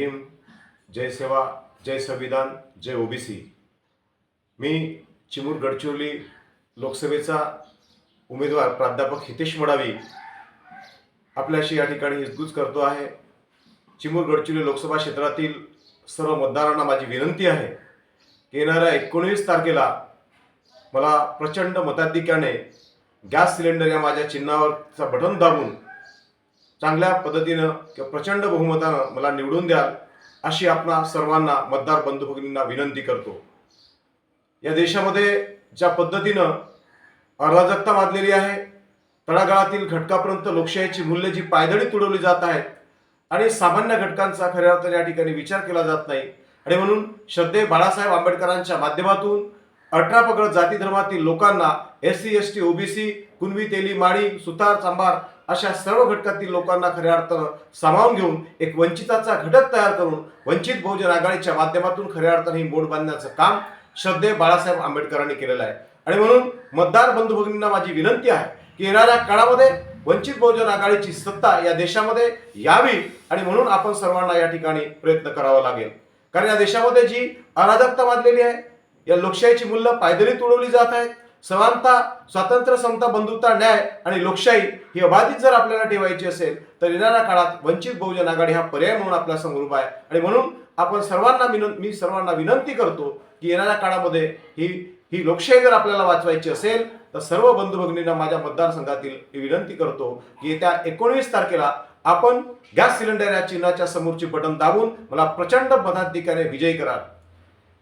भीम जय सेवा जय संविधान जय ओबीसी. मी चिमूर गडचिरोली लोकसभेचा उमेदवार प्राध्यापक हितेश मडावी आपल्याशी या ठिकाणी हिसगूज करतो आहे. चिमूर गडचिरोली लोकसभा क्षेत्रातील सर्व मतदारांना माझी विनंती आहे की येणाऱ्या एकोणीस तारखेला मला प्रचंड मताधिक्याने गॅस सिलेंडर या माझ्या चिन्हावरचा बटन दाबून चांगल्या पद्धतीनं किंवा प्रचंड बहुमतानं मला निवडून द्याल अशी आपणा सर्वांना मतदार बंधू भगिनींना विनंती करतो. या देशामध्ये ज्या पद्धतीनं अराजकता माजलेली आहे तळागाळातील घटकापर्यंत लोकशाहीची मूल्य जी पायदळी तुडवली जात आहेत आणि सामान्य घटकांचा खऱ्या अर्थाने या ठिकाणी विचार केला जात नाही. आणि म्हणून श्रद्धे बाळासाहेब आंबेडकरांच्या माध्यमातून अठरा पगड जाती धर्मातील लोकांना S C S T OBC Kunbi तेली माळी सुतार चांभार अशा सर्व घटकातील लोकांना खऱ्या अर्थानं सामावून घेऊन एक वंचिताचा घटक तयार करून वंचित बहुजन आघाडीच्या माध्यमातून खऱ्या अर्थानं ही मोड बांधण्याचं काम श्रद्धे बाळासाहेब आंबेडकरांनी केलेलं आहे. आणि म्हणून मतदार बंधू भगिनींना माझी विनंती आहे की येणाऱ्या काळामध्ये वंचित बहुजन आघाडीची सत्ता या देशामध्ये यावी आणि म्हणून आपण सर्वांना या ठिकाणी प्रयत्न करावा लागेल. कारण या देशामध्ये जी अराजकता वाढलेली आहे या लोकशाहीची मूल्य पायदळी तुडवली जात आहेत समानता स्वातंत्र्य समता बंधुता न्याय आणि लोकशाही ही अबाधित जर आपल्याला ठेवायची असेल तर येणाऱ्या काळात वंचित बहुजन आघाडी हा पर्याय म्हणून आपल्यासमोर उभा आहे. आणि म्हणून आपण सर्वांना विनं मी सर्वांना विनंती करतो की येणाऱ्या काळामध्ये ही ही लोकशाही जर आपल्याला वाचवायची असेल तर सर्व बंधू भगिनींना माझ्या मतदारसंघातील मी विनंती करतो की येत्या एकोणवीस तारखेला आपण गॅस सिलेंडर या चिन्हाच्या समोरची बटन दाबून मला प्रचंड मताधिक्याने विजयी कराल.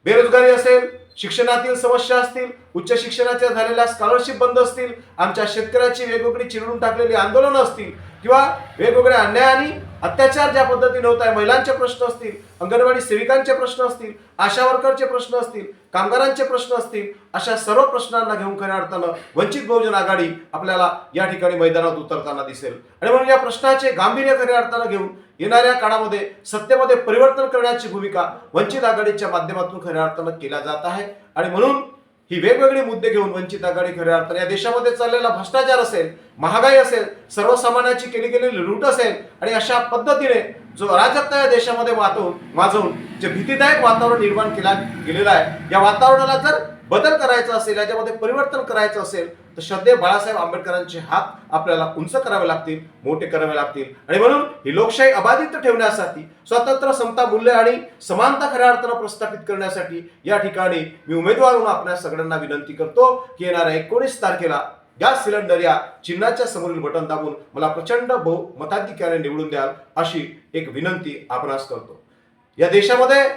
बेरोजगारी असेल शिक्षणातील समस्या असतील उच्च शिक्षणाच्या झालेल्या स्कॉलरशिप बंद असतील आमच्या शेतकऱ्याची वेगवेगळी चिरडून टाकलेली आंदोलनं असतील किंवा वेगवेगळ्या अन्याय आणि अत्याचार ज्या पद्धतीने होत आहे महिलांचे प्रश्न असतील अंगणवाडी सेविकांचे प्रश्न असतील आशा वर्करचे प्रश्न असतील कामगारांचे प्रश्न असतील अशा सर्व प्रश्नांना घेऊन खऱ्या अर्थानं वंचित बहुजन आघाडी आपल्याला या ठिकाणी मैदानात उतरताना दिसेल. आणि म्हणून या प्रश्नाचे गांभीर्य खऱ्या अर्थानं घेऊन येणाऱ्या काळामध्ये सत्तेमध्ये परिवर्तन करण्याची भूमिका वंचित आघाडीच्या माध्यमातून खऱ्या अर्थानं केल्या जात आहे. आणि म्हणून ही वेगवेगळी मुद्दे घेऊन वंचित आघाडी खऱ्या अर्थाने या देशामध्ये चाललेला भ्रष्टाचार असेल महागाई असेल सर्वसामान्याची केली गेलेली लूट असेल आणि अशा पद्धतीने जो अराजकता या देशामध्ये वाचवून वाजवून जे भीतीदायक वातावरण निर्माण केला गेलेलं आहे या वातावरणाला जर बदल करायचा असेल याच्यामध्ये परिवर्तन करायचं असेल तर श्रद्धे बाळासाहेब आंबेडकरांचे हात आपल्याला उंच करावे लागतील मोठे करावे लागतील. आणि म्हणून ही लोकशाही अबाधित ठेवण्यासाठी स्वतंत्र समता मूल्य आणि समानता खऱ्या अर्थानं प्रस्थापित करण्यासाठी या ठिकाणी मी उमेदवार म्हणून आपल्या सगळ्यांना विनंती करतो की येणाऱ्या एकोणीस तारखेला गॅस सिलेंडर या चिन्हाच्या समोरील बटन दाबून मला प्रचंड बहु मताधिक्याने निवडून द्याल अशी एक विनंती आपणास करतो. या देशामध्ये